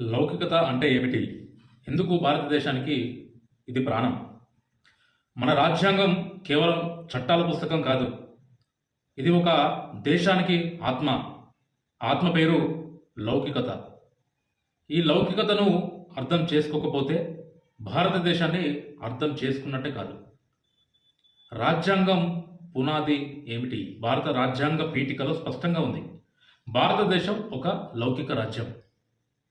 లౌకికత అంటే ఏమిటి? ఎందుకు భారతదేశానికి ఇది ప్రాణం? మన రాజ్యాంగం కేవలం చట్టాల పుస్తకం కాదు. ఇది ఒక దేశానికి ఆత్మ. ఆత్మ పేరు లౌకికత. ఈ లౌకికతను అర్థం చేసుకోకపోతే భారతదేశాన్ని అర్థం చేసుకున్నట్టే కాదు. రాజ్యాంగం పునాది ఏమిటి? భారత రాజ్యాంగ పీఠికలో స్పష్టంగా ఉంది. భారతదేశం ఒక లౌకిక రాజ్యం.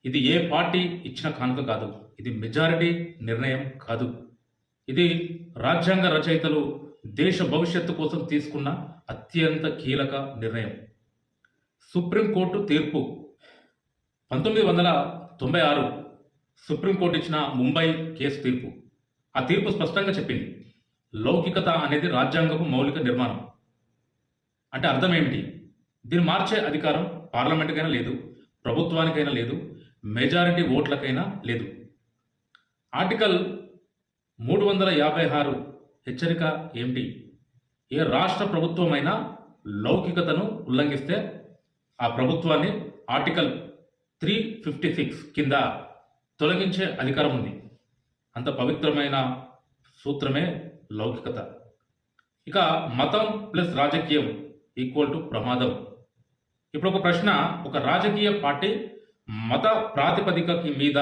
ఇది ఏ పార్టీ ఇచ్చిన కానుక కాదు. ఇది మెజారిటీ నిర్ణయం కాదు. ఇది రాజ్యాంగ రచయితలు దేశ భవిష్యత్తు కోసం తీసుకున్న అత్యంత కీలక నిర్ణయం. సుప్రీంకోర్టు తీర్పు. పంతొమ్మిది వందల తొంభై ఆరు సుప్రీంకోర్టు ఇచ్చిన ముంబై కేసు తీర్పు. ఆ తీర్పు స్పష్టంగా చెప్పింది. లౌకికత అనేది రాజ్యాంగపు మౌలిక నిర్మాణం. అంటే అర్థం ఏమిటి? దీన్ని మార్చే అధికారం పార్లమెంట్కైనా లేదు ప్రభుత్వానికైనా లేదు మెజారిటీ ఓట్లకైనా లేదు. ఆర్టికల్ మూడు వందల యాభై ఆరు హెచ్చరిక ఏమిటి? ఏ రాష్ట్ర ప్రభుత్వమైనా లౌకికతను ఉల్లంఘిస్తే ఆ ప్రభుత్వాన్ని ఆర్టికల్ త్రీ ఫిఫ్టీ సిక్స్ కింద తొలగించే అధికారం ఉంది. అంత పవిత్రమైన సూత్రమే లౌకికత. ఇక మతం ప్లస్ రాజకీయం ఈక్వల్ టు ప్రమాదం. ఇప్పుడు ఒక ప్రశ్న ఒక రాజకీయ పార్టీ మత ప్రాతిపదిక మీద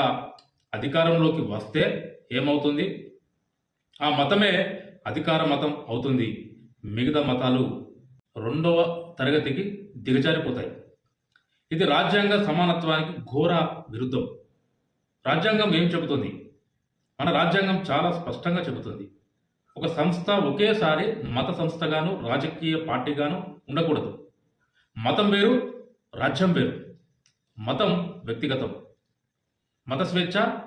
అధికారంలోకి వస్తే ఏమవుతుంది? ఆ మతమే అధికార మతం అవుతుంది. మిగతా మతాలు రెండవ తరగతికి దిగజారిపోతాయి. ఇది రాజ్యాంగ సమానత్వానికి ఘోర విరుద్ధం. రాజ్యాంగం ఏం చెబుతుంది? మన రాజ్యాంగం చాలా స్పష్టంగా చెబుతుంది. ఒక సంస్థ ఒకేసారి మత సంస్థగాను రాజకీయ పార్టీగాను ఉండకూడదు. మతం వేరు రాజ్యం వేరు. మతం వ్యక్తిగతం. మత స్వేచ్ఛ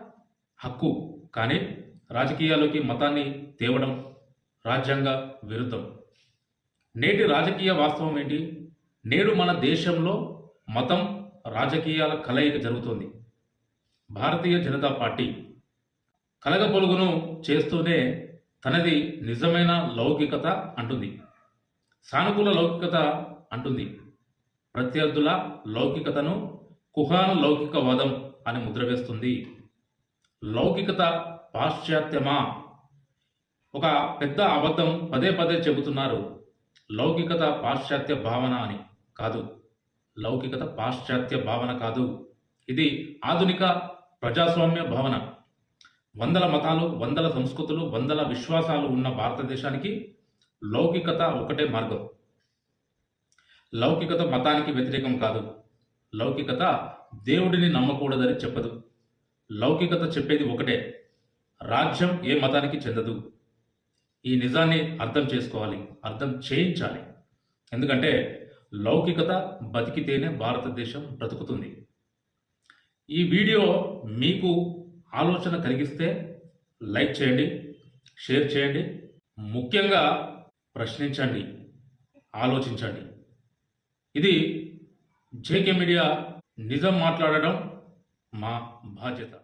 హక్కు కానీ రాజకీయాల్లోకి మతాన్ని తేవడం రాజ్యాంగ విరుద్ధం. నేటి రాజకీయ వాస్తవం ఏంటి? నేడు మన దేశంలో మతం రాజకీయాల కలయిక జరుగుతోంది. భారతీయ జనతా పార్టీ కలగ పొలుగును చేస్తూనే తనది నిజమైన లౌకికత అంటుంది. సానుకూల లౌకికత అంటుంది. ప్రత్యర్థుల లౌకికతను కుహాను లౌకికవాదం అని ముద్ర వేస్తుంది. లౌకికత పాశ్చాత్యమా? ఒక పెద్ద అబద్ధం పదే పదే చెబుతున్నారు. లౌకికత పాశ్చాత్య భావన అని కాదు. లౌకికత పాశ్చాత్య భావన కాదు. ఇది ఆధునిక ప్రజాస్వామ్య భావన. వందల మతాలు వందల సంస్కృతులు వందల విశ్వాసాలు ఉన్న భారతదేశానికి లౌకికత ఒకటే మార్గం. లౌకికత మతానికి వ్యతిరేకం కాదు. లౌకికత దేవుడిని నమ్మకూడదని చెప్పదు. లౌకికత చెప్పేది ఒకటే రాజ్యం ఏ మతానికి చెందదు. ఈ నిజాన్ని అర్థం చేసుకోవాలి అర్థం చేయించాలి. ఎందుకంటే లౌకికత బతికితేనే భారతదేశం బ్రతుకుతుంది. ఈ వీడియో మీకు ఆలోచన కలిగిస్తే లైక్ చేయండి షేర్ చేయండి ముఖ్యంగా ప్రశ్నించండి ఆలోచించండి. ఇది జేకే మీడియా నిజం మాట్లాడడం మా బాధ్యత.